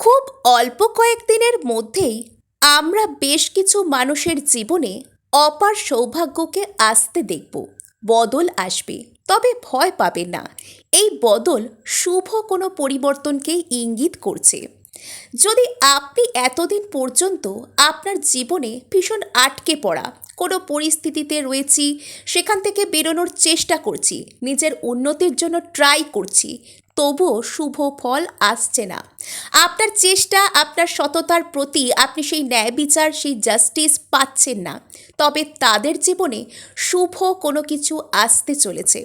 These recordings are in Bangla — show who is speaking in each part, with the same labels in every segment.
Speaker 1: খুব অল্প কয়েকদিনের মধ্যেই আমরা বেশ কিছু মানুষের জীবনে অপার সৌভাগ্যকে আসতে দেখব, বদল আসবে। তবে ভয় পাবে না, এই বদল শুভ কোনো পরিবর্তনকেই ইঙ্গিত করছে। যদি আপনি এতদিন পর্যন্ত আপনার জীবনে ভীষণ আটকে পড়া, কোনো পরিস্থিতিতে রয়েছি, সেখান থেকে বেরোনোর চেষ্টা করছি, নিজের উন্নতির জন্য ট্রাই করছি তবুও শুভ ফল আসছে না। আপনার চেষ্টা, আপনার সততার প্রতি আপনি সেই ন্যায় বিচার, সেই জাস্টিস পাচ্ছেন না। তবে তাদের জীবনে শুভ কোনো কিছু আসতে চলেছে।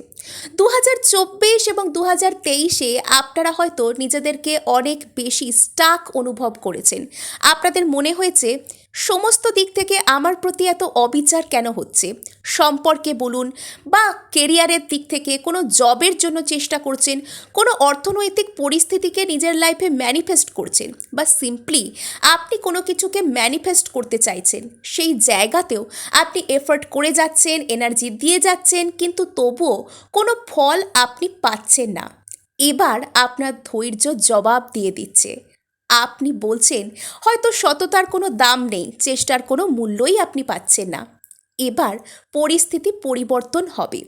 Speaker 1: দু হাজার চব্বিশ এবং দু হাজার তেইশে আপনারা হয়তো নিজেদেরকে অনেক বেশি স্টাক অনুভব করেছেন। আপনাদের মনে হয়েছে, সমস্ত দিক থেকে আমার প্রতি এত অবিচার কেন হচ্ছে? সম্পর্কে বলুন বা কেরিয়ারের দিক থেকে কোনো জবের জন্য চেষ্টা করছেন, কোনো অর্থনৈতিক পরিস্থিতিকে নিজের লাইফে ম্যানিফেস্ট করছেন বা সিম্পলি আপনি কোনো কিছুকে ম্যানিফেস্ট করতে চাইছেন, সেই জায়গাতেও আপনি এফর্ট করে যাচ্ছেন এনার্জি দিয়ে যাচ্ছেন, কিন্তু তবুও কোনো ফল আপনি পাচ্ছেন না। এবার আপনার ধৈর্য জবাব দিয়ে দিচ্ছে। আপনি বলছেন, হয়তো সততার কোনো দাম নেই, চেষ্টার কোনো মূল্যই আপনি পাচ্ছেন না। এবার পরিস্থিতি পরিবর্তন হবে।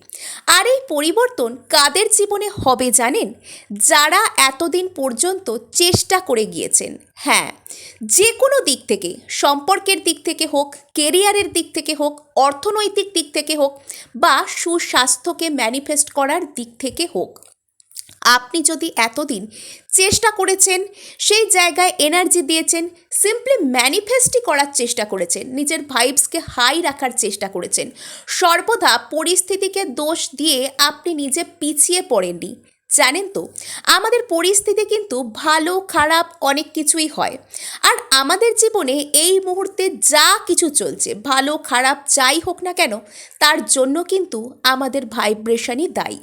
Speaker 1: আর এই পরিবর্তন কাদের জীবনে হবে জানেন? যারা এতদিন পর্যন্ত চেষ্টা করে গিয়েছেন। হ্যাঁ যে কোনো দিক থেকে, সম্পর্কের দিক থেকে হোক কেরিয়ারের দিক থেকে হোক, অর্থনৈতিক দিক থেকে হোক, বা সুস্বাস্থ্যকে ম্যানিফেস্ট করার দিক থেকে হোক। আপনি যদি এতদিন চেষ্টা করেছেন, সেই জায়গায় এনার্জি দিয়েছেন সিম্পলি ম্যানিফেস্টই করার চেষ্টা করেছেন, নিজের ভাইবসকে হাই রাখার চেষ্টা করেছেন, সর্বদা পরিস্থিতিকে দোষ দিয়ে আপনি নিজে পিছিয়ে পড়েননি। জানেন তো, আমাদের পরিস্থিতি কিন্তু ভালো, খারাপ অনেক কিছুই হয়। আর আমাদের জীবনে এই মুহূর্তে যা কিছু চলছে, ভালো, খারাপ, যাই হোক না কেন, তার জন্য কিন্তু আমাদের ভাইব্রেশনই দায়ী।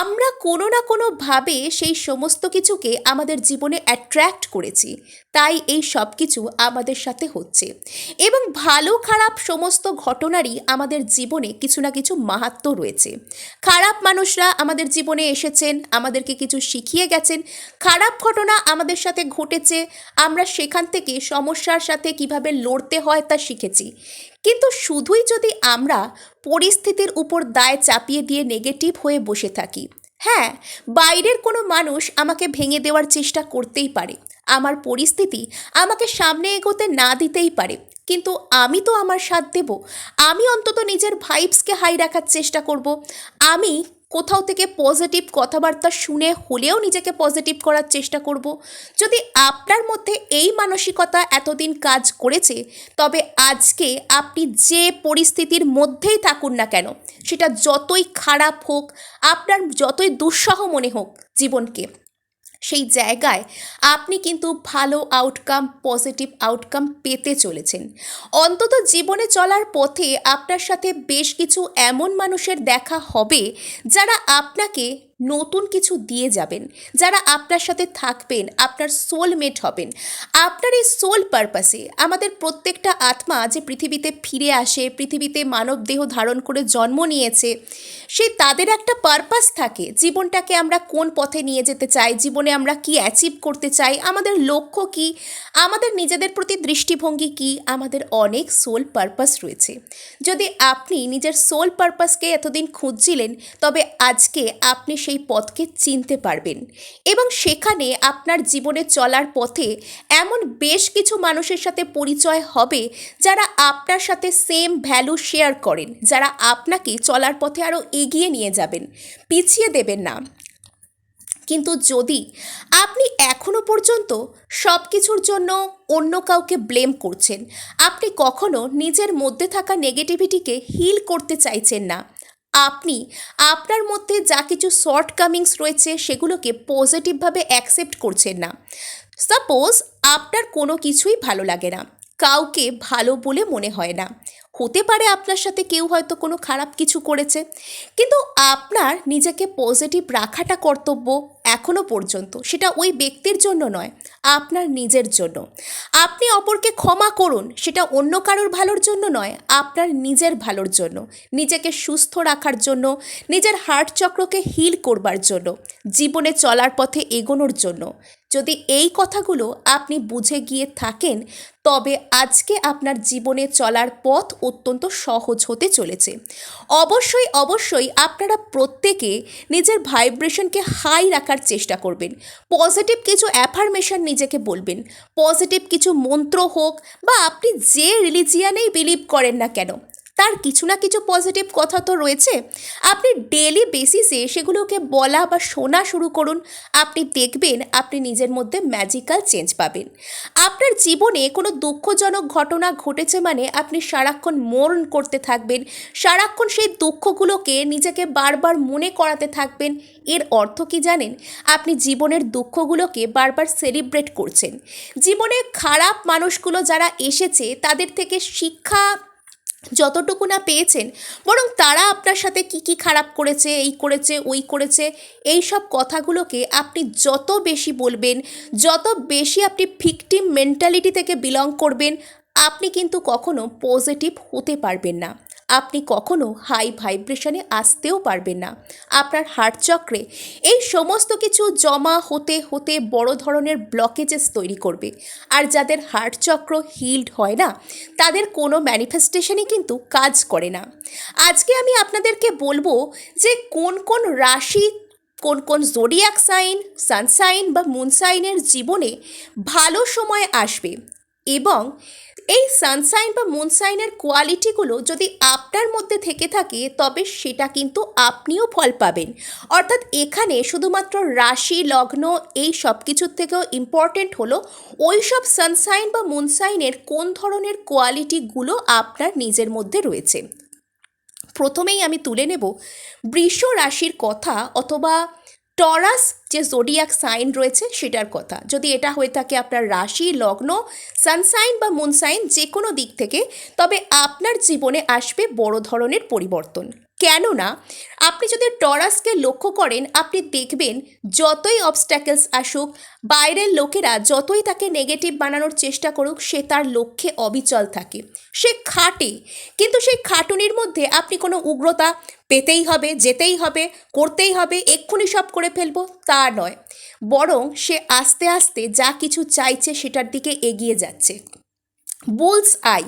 Speaker 1: আমরা কোনো না কোনোভাবে সেই সমস্ত কিছুকে আমাদের জীবনে অ্যাট্রাক্ট করেছি, তাই এই সব কিছু আমাদের সাথে হচ্ছে। এবং ভালো, খারাপ সমস্ত ঘটনারই আমাদের জীবনে কিছু না কিছু মাহাত্ম রয়েছে। খারাপ মানুষরা আমাদের জীবনে এসেছেন, আমাদেরকে কিছু শিখিয়ে গেছেন, খারাপ ঘটনা আমাদের সাথে ঘটেছে, আমরা সেখান থেকে সমস্যার সাথে কীভাবে লড়তে হয় তা শিখেছি। কিন্তু শুধুই যদি আমরা পরিস্থিতির উপর দায় চাপিয়ে দিয়ে নেগেটিভ হয়ে বসে থাকি। হ্যাঁ বাইরের কোনো মানুষ আমাকে ভেঙে দেওয়ার চেষ্টা করতেই পারে। আমার পরিস্থিতি আমাকে সামনে এগোতে না দিতেই পারে। কিন্তু আমি তো আমার সাথ দেব। আমি অন্তত নিজের ভাইবসকে হাই রাখার চেষ্টা করব। আমি কোথাও থেকে পজিটিভ কথাবার্তা শুনে হলেও নিজেকে পজিটিভ করার চেষ্টা করব। যদি আপনার মধ্যে এই মানসিকতা এতদিন কাজ করেছে, তবে আজকে আপনি যে পরিস্থিতির মধ্যেই থাকুন না কেন, সেটা যতই খারাপ হোক, আপনার যতই দুঃসহ মনে হোক জীবনকে। সেই জায়গায় আপনি কিন্তু ভালো আউটকাম পজিটিভ আউটকাম পেতে চলেছেন। অন্তত জীবনে চলার পথে আপনার সাথে বেশ কিছু এমন মানুষের দেখা হবে যারা আপনাকে নতুন কিছু দিয়ে যাবেন, যারা আপনার সাথে থাকবেন, আপনার সোলমেট হবেন। আপনার এই সোল পারপাসে আমাদের প্রত্যেকটা আত্মা যে পৃথিবীতে ফিরে আসে, পৃথিবীতে মানব দেহ ধারণ করে জন্ম নিয়েছে, সে তাদের একটা পারপাস থাকে। জীবনটাকে আমরা কোন পথে নিয়ে যেতে চাই, জীবনে আমরা কি অ্যাচিভ করতে চাই, আমাদের লক্ষ্য কি, আমাদের নিজেদের প্রতি দৃষ্টিভঙ্গি কি, আমাদের অনেক সোল পারপাস রয়েছে। যদি আপনি নিজের সোল পারপাসকে এতদিন খুঁজছিলেন, তবে আজকে আপনি সেই পথকে চিনতে পারবেন। এবং সেখানে আপনার জীবনে চলার পথে এমন বেশ কিছু মানুষের সাথে পরিচয় হবে যারা আপনার সাথে সেম ভ্যালু শেয়ার করেন, যারা আপনাকে চলার পথে আরও এগিয়ে নিয়ে যাবেন। পিছিয়ে দেবেন না। কিন্তু যদি আপনি এখনও পর্যন্ত সব কিছুর জন্য অন্য কাউকে ব্লেম করছেন, আপনি কখনো নিজের মধ্যে থাকা নেগেটিভিটিকে হিল করতে চাইছেন না। আপনি, আপনার মধ্যে যা কিছু শর্ট কামিংস রয়েছে সেগুলোকে পজিটিভভাবে অ্যাকসেপ্ট করছেন না। সাপোজ আপনার কোনো কিছুই ভালো লাগে না, কাউকে ভালো বলে মনে হয় না। হতে পারে আপনার সাথে কেউ হয়তো কোনো খারাপ কিছু করেছে, কিন্তু আপনার নিজেকে পজিটিভ রাখাটা কর্তব্য এখনও পর্যন্ত। সেটা ওই ব্যক্তির জন্য নয়, আপনার নিজের জন্য। আপনি অপরকে ক্ষমা করুন, সেটা অন্য কারোর ভালোর জন্য নয়, আপনার নিজের ভালোর জন্য। নিজেকে সুস্থ রাখার জন্য, নিজের হার্ট চক্রকে হিল করবার জন্য, জীবনে চলার পথে এগোনোর জন্য। যদি এই কথাগুলো আপনি বুঝে গিয়ে থাকেন, তবে আজকে আপনার জীবনে চলার পথ অত্যন্ত সহজ হতে চলেছে। অবশ্যই অবশ্যই আপনারা প্রত্যেকে নিজের ভাইব্রেশনকে হাই রাখার চেষ্টা করবেন। পজিটিভ কিছু অ্যাফার্মেশন নিজেকে বলবেন। পজিটিভ কিছু মন্ত্র হোক বা আপনি যে রিলিজিয়ানেই বিলিভ করেন না কেন তার কিছু না কিছু পজিটিভ কথা তো রয়েছে। আপনি ডেলি বেসিসে সেগুলোকে বলা বা শোনা শুরু করুন। আপনি দেখবেন আপনি নিজের মধ্যে ম্যাজিক্যাল চেঞ্জ পাবেন। আপনার জীবনে কোনো দুঃখজনক ঘটনা ঘটেছে মানে আপনি সারাক্ষণ মরণ করতে থাকবেন। সারাক্ষণ সেই দুঃখগুলোকে নিজেকে বারবার মনে করাতে থাকবেন। এর অর্থ কি জানেন? আপনি জীবনের দুঃখগুলোকে বারবার সেলিব্রেট করছেন। জীবনে খারাপ মানুষগুলো যারা এসেছে, তাদের থেকে শিক্ষা যতটুকু না পেয়েছেন, বরং তারা আপনার সাথে কি কি খারাপ করেছে, এই করেছে, ওই করেছে, এই সব কথাগুলোকে আপনি যত বেশি বলবেন, যত বেশি আপনি ফিকটিম মেন্টালিটি থেকে বিলং করবেন, আপনি কিন্তু কখনো পজিটিভ হতে পারবেন না। আপনি কখনো হাই ভাইব্রেশনে আসতেও পারবেন না। আপনার হার্ট চক্রে এই সমস্ত কিছু জমা হতে হতে বড় ধরনের ব্লকেজেস তৈরি করবে। আর যাদের হার্ট চক্র হিল্ড হয় না, তাদের কোনো ম্যানিফেস্টেশনই কিন্তু কাজ করে না। আজকে আমি আপনাদেরকে বলব যে কোন কোন রাশি, কোন কোন জোডিয়াক সাইন সানসাইন বা মুনসাইনের জীবনে ভালো সময় আসবে এবং এই সানসাইন বা মুনসাইনের কোয়ালিটিগুলো যদি আপনার মধ্যে থেকে থাকে, তবে সেটা কিন্তু আপনিও ফল পাবেন। অর্থাৎ এখানে শুধুমাত্র রাশি, লগ্ন এই সব কিছুর থেকেও ইম্পর্টেন্ট হলো ওই সব সানসাইন বা মুনসাইনের কোন ধরনের কোয়ালিটিগুলো আপনার নিজের মধ্যে রয়েছে। প্রথমেই আমি তুলে নেব বৃষ রাশির কথা অথবা টরাস যে জোডিয়াক সাইন রয়েছে সেটার কথা। যদি এটা হয়ে থাকে আপনার রাশি, লগ্ন সানসাইন বা মুনসাইন যে কোনো দিক থেকে, তবে আপনার জীবনে আসবে বড় ধরনের পরিবর্তন। কেননা, আপনি যদি টরাসকে লক্ষ্য করেন, আপনি দেখবেন যতই অবস্ট্যাকেলস আসুক, বাইরের লোকেরা যতই তাকে নেগেটিভ বানানোর চেষ্টা করুক, সে তার লক্ষ্যে অবিচল থাকে। সে খাটে। কিন্তু সেই খাটুনির মধ্যে আপনি কোনো উগ্রতা পেতেই হবে, যেতেই হবে, করতেই হবে, এক্ষুনি সব করে ফেলব, তা নয়। বরং সে আস্তে আস্তে যা কিছু চাইছে, সেটার দিকে এগিয়ে যাচ্ছে। বুলস আই,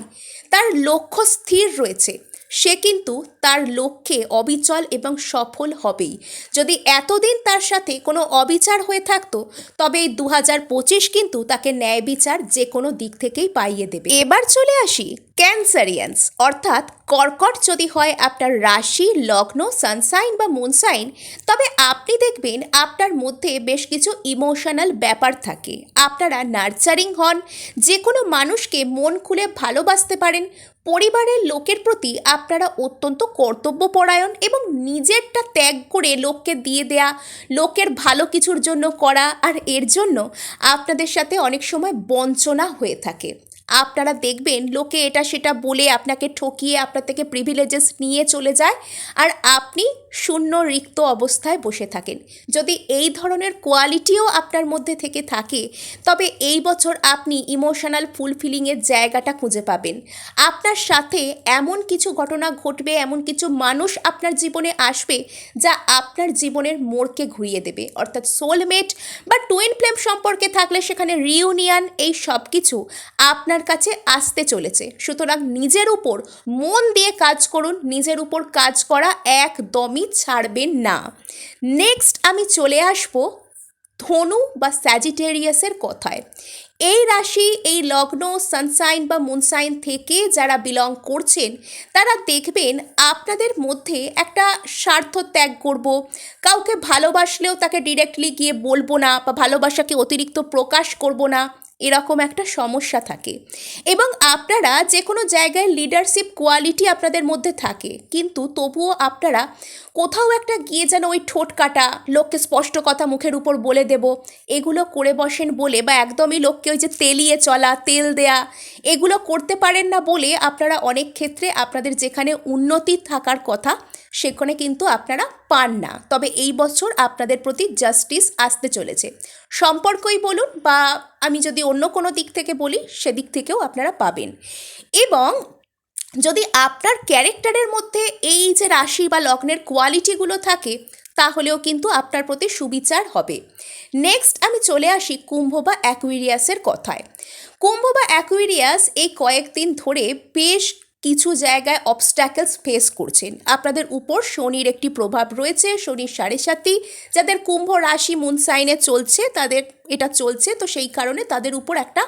Speaker 1: তার লক্ষ্য স্থির রয়েছে। সে কিন্তু তার লক্ষ্যে অবিচল এবং সফল হবেই। যদি এতদিন তার সাথে কোনো অবিচার হয়ে থাকতো, তবে এই দু হাজার পঁচিশ কিন্তু তাকে ন্যায় বিচার যে কোনো দিক থেকেই পাইয়ে দেবে। এবার চলে আসি ক্যান্সারিয়ান্স। অর্থাৎ কর্কট যদি হয় আপনার রাশি, লগ্ন, সানসাইন বা মুনসাইন, তবে আপনি দেখবেন আপনার মধ্যে বেশ কিছু ইমোশনাল ব্যাপার থাকে। আপনারা নার্চারিং হন যে কোনো মানুষকে মন খুলে ভালোবাসতে পারেন পরিবারের লোকের প্রতি আপনারা অত্যন্ত কর্তব্যপরায়ণ এবং নিজেরটা ত্যাগ করে লোককে দিয়ে দেয়া, লোকের ভালো কিছুর জন্য করা, আর এর জন্য আপনাদের সাথে অনেক সময় বঞ্চনা হয়ে থাকে। আপনারা দেখবেন লোকে এটা সেটা বলে আপনাকে ঠকিয়ে আপনার থেকে প্রিভিলেজেস নিয়ে চলে যায়। আর আপনি শূন্য রিক্ত অবস্থায় বসে থাকেন। যদি এই ধরনের কোয়ালিটিও আপনার মধ্যে থেকে থাকে, তবে এই বছর আপনি ইমোশনাল ফুলফিলিংয়ের জায়গাটা খুঁজে পাবেন। আপনার সাথে এমন কিছু ঘটনা ঘটবে, এমন কিছু মানুষ আপনার জীবনে আসবে যা আপনার জীবনের মোড়কে ঘুরিয়ে দেবে। অর্থাৎ সোলমেট বা টুইন ফ্লেম সম্পর্কে থাকলে সেখানে রিউনিয়ন এই সব কিছু আপনার কাছে আসতে চলেছে। সুতরাং নিজের উপর মন দিয়ে কাজ করুন, নিজের উপর কাজ করা একদমই ছাড়বেন না। নেক্সট আমি চলে আসব ধনু বা স্যাজিটেরিয়াসের কথায়। এই রাশি, এই লগ্ন সানসাইন বা মুনসাইন থেকে যারা বিলং করছেন, তারা দেখবেন আপনাদের মধ্যে একটা স্বার্থ ত্যাগ করব। কাউকে ভালোবাসলেও তাকে ডিরেক্টলি গিয়ে বলব না বা ভালোবাসাকে অতিরিক্ত প্রকাশ করব না। এরকম একটা সমস্যা থাকে। এবং আপনারা যে কোনো জায়গায় লিডারশিপ কোয়ালিটি আপনাদের মধ্যে থাকে। কিন্তু তবুও আপনারা কোথাও একটা গিয়ে যেন ওই ঠোঁট কাটা, লোককে স্পষ্ট কথা মুখের উপর বলে দেব, এগুলো করে বসেন বলে বা একদমই লোককে ওই যে তেলিয়ে চলা, তেল দেয়া, এগুলো করতে পারেন না বলে আপনারা অনেক ক্ষেত্রে আপনাদের যেখানে উন্নতি থাকার কথা সেখানে কিন্তু আপনারা পান না। তবে এই বছর আপনাদের প্রতি জাস্টিস আসতে চলেছে। সম্পর্কই বলুন বা আমি যদি অন্য কোনো দিক থেকে বলি, সেদিক থেকেও আপনারা পাবেন। এবং যদি আপনার ক্যারেক্টারের মধ্যে এই যে রাশি বা লগ্নের কোয়ালিটিগুলো থাকে, তাহলেও কিন্তু আপনার প্রতি সুবিচার হবে। নেক্সট আমি চলে আসি কুম্ভ বা অ্যাকুইরিয়াসের কথায়। কুম্ভ বা অ্যাকুইরিয়াস এই কয়েকদিন ধরে বেশ কিছু জায়গায় অবস্ট্যাকেলস ফেস করছেন। আপনাদের উপর শনির একটি প্রভাব রয়েছে, শনির সাড়ে সাথী যাদের কুম্ভ রাশি মুন সাইনে চলছে, তাদের এটা চলছে, তো সেই কারণে তাদের উপর একটা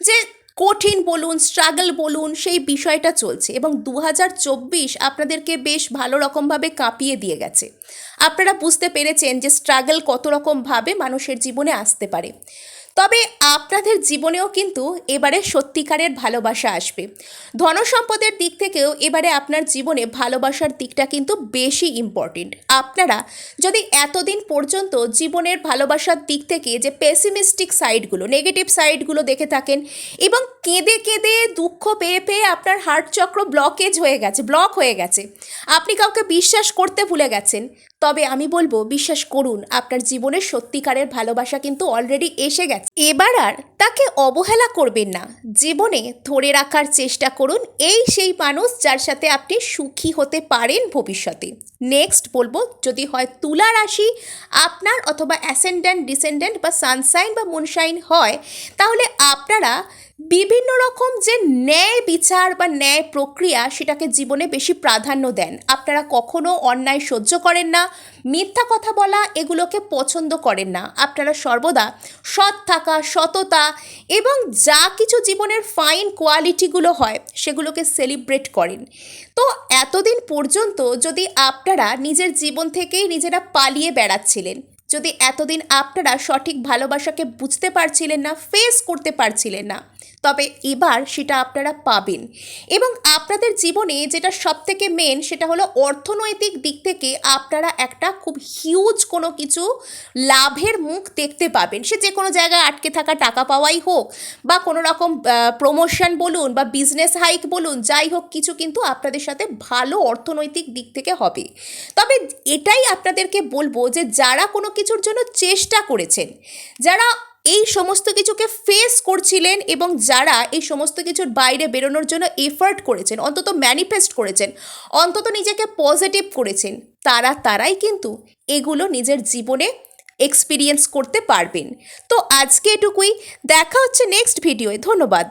Speaker 1: যে কঠিন বলুন স্ট্রাগল বলুন, সেই বিষয়টা চলছে। এবং দু হাজার চব্বিশ আপনাদেরকে বেশ ভালো রকমভাবে কাঁপিয়ে দিয়ে গেছে। আপনারা বুঝতে পেরেছেন যে স্ট্রাগল কত রকমভাবে মানুষের জীবনে আসতে পারে। তবে আপনাদের জীবনেও কিন্তু এবারে সত্যিকারের ভালোবাসা আসবে। ধনসম্পদের দিক থেকেও এবারে আপনার জীবনে ভালোবাসার দিকটা কিন্তু বেশি ইম্পর্টেন্ট আপনারা যদি এতদিন পর্যন্ত জীবনের ভালোবাসার দিক থেকে যে পেসিমিস্টিক সাইডগুলো নেগেটিভ সাইডগুলো দেখে থাকেন এবং কেঁদে কেঁদে দুঃখ পেয়ে পেয়ে আপনার হার্ট চক্র ব্লকেজ হয়ে গেছে ব্লক হয়ে গেছে, আপনি কাউকে বিশ্বাস করতে ভুলে গেছেন, তবে আমি বলব বিশ্বাস করুন, আপনার জীবনের সত্যিকারের ভালোবাসা কিন্তু অলরেডি এসে গেছে। এবার আর তাকে অবহেলা করবেন না। জীবনে ধরে রাখার চেষ্টা করুন এই সেই মানুষ যার সাথে আপনি সুখী হতে পারেন ভবিষ্যতে। নেক্সট বলব, যদি হয় তুলা রাশি, আপনার অথবা অ্যাসেন্ডেন্ট ডিসেন্ডেন্ট বা সানসাইন বা মুনশাইন হয়, তাহলে আপনারা বিভিন্ন রকম যে ন্যায় বিচার বা ন্যায় প্রক্রিয়া সেটাকে জীবনে বেশি প্রাধান্য দেন। আপনারা কখনো অন্যায় সহ্য করেন না, মিথ্যা কথা বলা এগুলোকে পছন্দ করেন না। আপনারা সর্বদা সৎ থাকা, সততা এবং যা কিছু জীবনের ফাইন কোয়ালিটিগুলো হয় সেগুলোকে সেলিব্রেট করেন। তো এতদিন পর্যন্ত যদি আপনারা নিজের জীবন থেকেই নিজেরা পালিয়ে বেড়াচ্ছিলেন, যদি এতদিন আপনারা সঠিক ভালোবাসাকে বুঝতে পারছিলেন না ফেস করতে পারছিলেন না তবে এবার সেটা আপনারা পাবেন। এবং আপনাদের জীবনে যেটা সব থেকে মেন সেটা হলো অর্থনৈতিক দিক থেকে আপনারা একটা খুব হিউজ কোনো কিছু লাভের মুখ দেখতে পাবেন। সে যে কোনো জায়গায় আটকে থাকা টাকা পাওয়াই হোক বা কোনো রকম প্রমোশন বলুন বা বিজনেস হাইক বলুন, যাই হোক কিছু কিন্তু আপনাদের সাথে ভালো অর্থনৈতিক দিক থেকে হবে। তবে এটাই আপনাদেরকে বলব যে যারা কোনো কিছুর জন্য চেষ্টা করেছেন, যারা এই সমস্ত কিছুকে ফেস করছিলেন এবং যারা এই সমস্ত কিছুর বাইরে বেরোনোর জন্য এফার্ট করেছেন, অন্তত ম্যানিফেস্ট করেছেন, অন্তত নিজেকে পজিটিভ করেছেন, তারা তারাই কিন্তু এগুলো নিজের জীবনে এক্সপিরিয়েন্স করতে পারবেন। তো আজকে এটুকুই, দেখা হচ্ছে নেক্সট ভিডিওয়ে ধন্যবাদ।